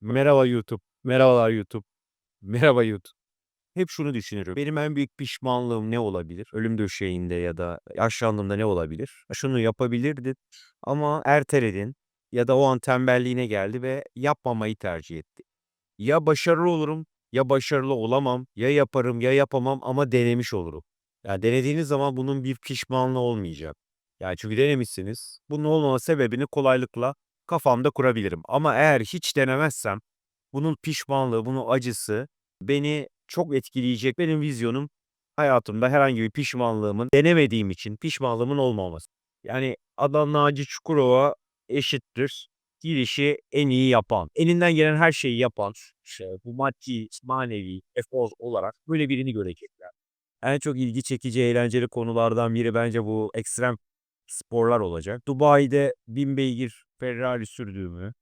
Merhaba YouTube. Merhabalar YouTube. Merhaba YouTube. Hep şunu düşünürüm. Benim en büyük pişmanlığım ne olabilir? Ölüm döşeğinde ya da yaşlandığımda ne olabilir? Şunu yapabilirdin ama erteledin ya da o an tembelliğine geldi ve yapmamayı tercih etti. Ya başarılı olurum ya başarılı olamam. Ya yaparım ya yapamam ama denemiş olurum. Ya denediğiniz zaman bunun bir pişmanlığı olmayacak. Yani çünkü denemişsiniz. Bunun olmama sebebini kolaylıkla kafamda kurabilirim. Ama eğer hiç denemezsem bunun pişmanlığı, bunun acısı beni çok etkileyecek. Benim vizyonum hayatımda herhangi bir pişmanlığımın denemediğim için pişmanlığımın olmaması. Yani Adnan Naci Çukurova eşittir. Girişi en iyi yapan, elinden gelen her şeyi yapan, işte bu maddi, manevi, efor olarak böyle birini görecekler. En çok ilgi çekici, eğlenceli konulardan biri bence bu ekstrem sporlar olacak. Dubai'de 1000 beygir Ferrari sürdüğümü,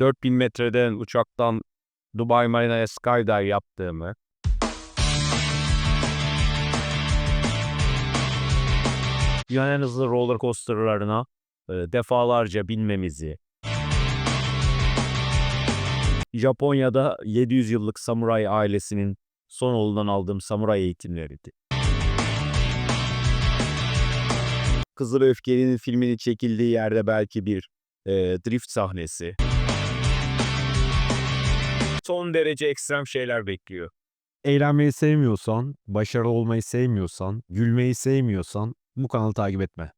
4000 metreden uçaktan Dubai Marina'ya skydive yaptığımı, dünyanın hızlı roller coasterlarına e, defalarca binmemizi, Japonya'da 700 yıllık samuray ailesinin son oğlundan aldığım samuray eğitimleriydi. Kızıl Öfkeli'nin filminin çekildiği yerde belki bir e, drift sahnesi. Son derece ekstrem şeyler bekliyor. Eğlenmeyi sevmiyorsan, başarılı olmayı sevmiyorsan, gülmeyi sevmiyorsan bu kanalı takip etme.